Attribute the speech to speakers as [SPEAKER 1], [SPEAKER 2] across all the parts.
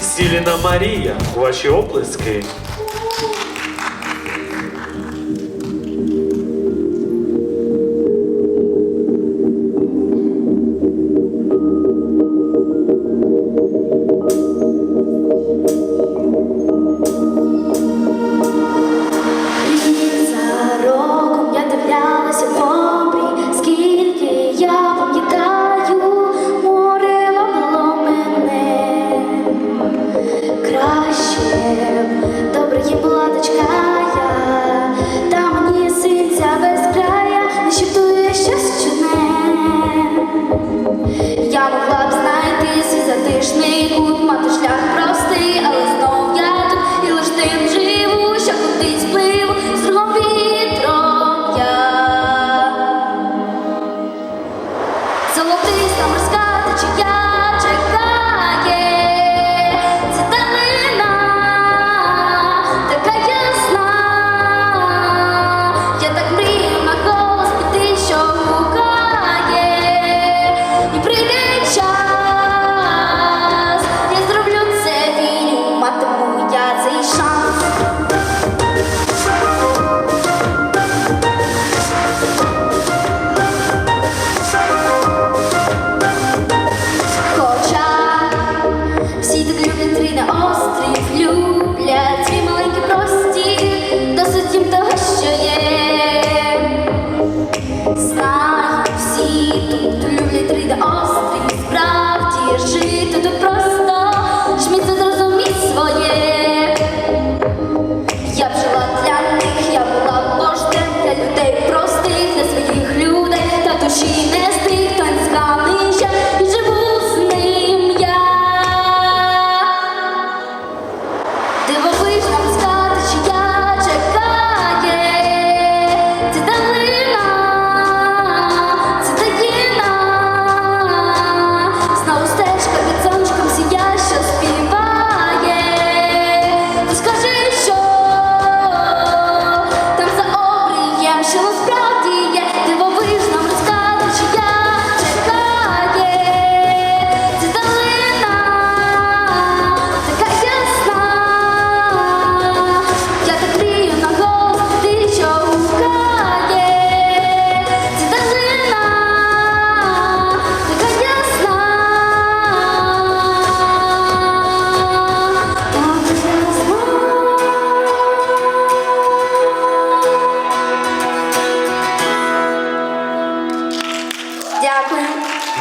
[SPEAKER 1] Сіліна Мария, ваші оплески.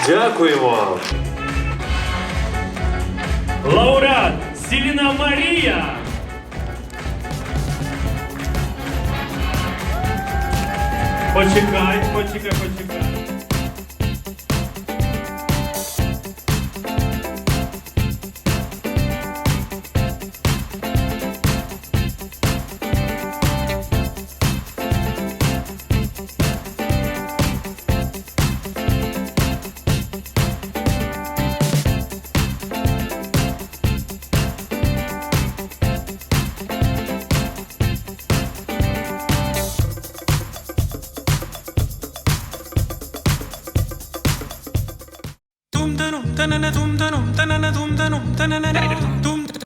[SPEAKER 1] Дякуємо.
[SPEAKER 2] Лауреат Селіна Марія. Почекай, почекай, почекай.
[SPEAKER 3] తనన ధుమ్ ధనుం తనన ధుమ్ ధనుం తనన ధుమ్ ధనుం